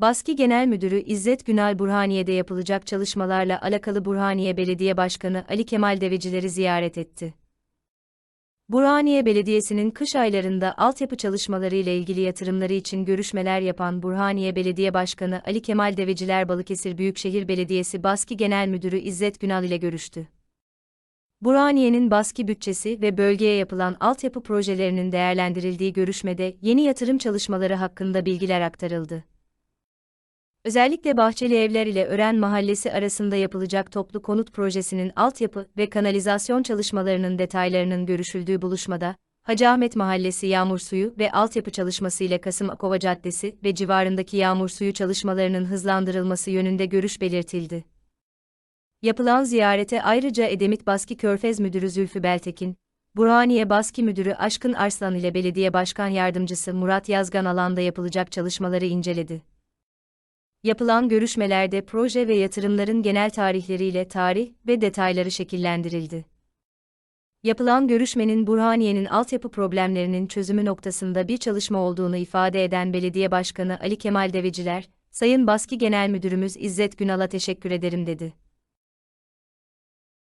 Baski Genel Müdürü İzzet Günal Burhaniye'de yapılacak çalışmalarla alakalı Burhaniye Belediye Başkanı Ali Kemal Devecileri ziyaret etti. Burhaniye Belediyesi'nin kış aylarında altyapı çalışmaları ile ilgili yatırımları için görüşmeler yapan Burhaniye Belediye Başkanı Ali Kemal Deveciler Balıkesir Büyükşehir Belediyesi Baski Genel Müdürü İzzet Günal ile görüştü. Burhaniye'nin Baski bütçesi ve bölgeye yapılan altyapı projelerinin değerlendirildiği görüşmede yeni yatırım çalışmaları hakkında bilgiler aktarıldı. Özellikle Bahçeli Evler ile Ören Mahallesi arasında yapılacak toplu konut projesinin altyapı ve kanalizasyon çalışmalarının detaylarının görüşüldüğü buluşmada, Hacı Ahmet Mahallesi yağmur suyu ve altyapı çalışması ile Kasımakova Caddesi ve civarındaki yağmur suyu çalışmalarının hızlandırılması yönünde görüş belirtildi. Yapılan ziyarete ayrıca Edemit Baski Körfez Müdürü Zülfü Beltekin, Burhaniye Baski Müdürü Aşkın Arslan ile Belediye Başkan Yardımcısı Murat Yazgan alanda yapılacak çalışmaları inceledi. Yapılan görüşmelerde proje ve yatırımların genel tarihleriyle tarih ve detayları şekillendirildi. Yapılan görüşmenin Burhaniye'nin altyapı problemlerinin çözümü noktasında bir çalışma olduğunu ifade eden Belediye Başkanı Ali Kemal Deveciler, Sayın Baski Genel Müdürümüz İzzet Günal'a teşekkür ederim dedi.